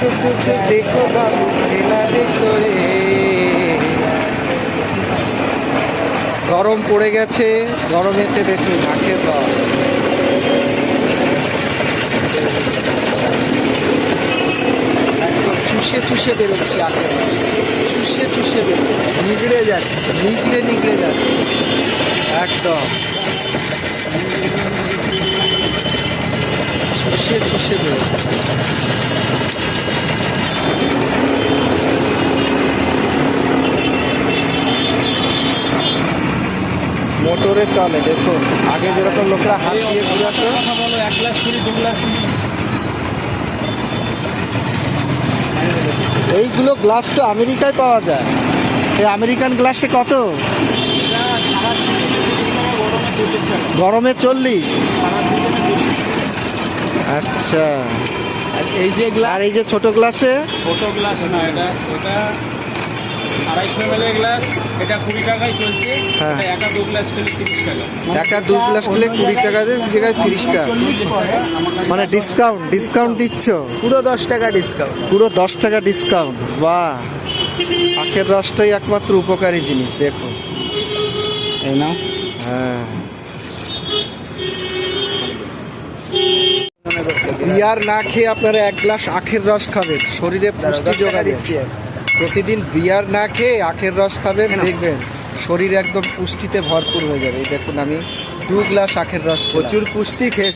টুক দেখো বাবু খেলা দেখো রে গরম পড়ে গেছে, গরমেতে দেখুন রস একদম চুষে চুষে বেরোচ্ছে আগে। চুষে চুষে বেরোচ্ছে। নিগড়ে যাচ্ছে, নিগড়ে নিগড়ে যাচ্ছে। একদম। চুষে চুষে বেরোচ্ছে। মোটরে চলে দেখো। আগে যেরকম লোকরা হাত দিয়ে ঘুরাতো কথা এক গ্লাস কুড়ি দু গ্লাস এইগুলো গ্লাস তো আমেরিকায় পাওয়া যায়। এই আমেরিকান গ্লাসে কত? গরমে চল্লিশ। আচ্ছা। এই যে গ্লাস আর এই যে ছোট গ্লাসে ছোট গ্লাস না এটা এটা আড়াইশো এম গ্লাস এটা কুড়ি টাকায় চলছে হ্যাঁ। একা দু গ্লাস খেলে তিরিশ টাকা। একা দু গ্লাস খেলে কুড়ি টাকা দিয়ে জায়গায় তিরিশ টাকা। মানে ডিসকাউন্ট ডিসকাউন্ট দিচ্ছ? পুরো দশ টাকা ডিসকাউন্ট পুরো দশ টাকা ডিসকাউন্ট বাহ। আখের রসটাই একমাত্র উপকারী জিনিস দেখো। এই হ্যাঁ। বিয়ার না খেয়ে আপনারা এক গ্লাস আখের রস খাবেন। শরীরে পুষ্টি যোগাবে প্রতিদিন বিয়ার না খেয়ে আখের রস খাবেন দেখবেন শরীর একদম পুষ্টিতে ভরপুর হয়ে যাবে। এই দেখুন আমি দু গ্লাস আখের রস প্রচুর পুষ্টি খেয়ে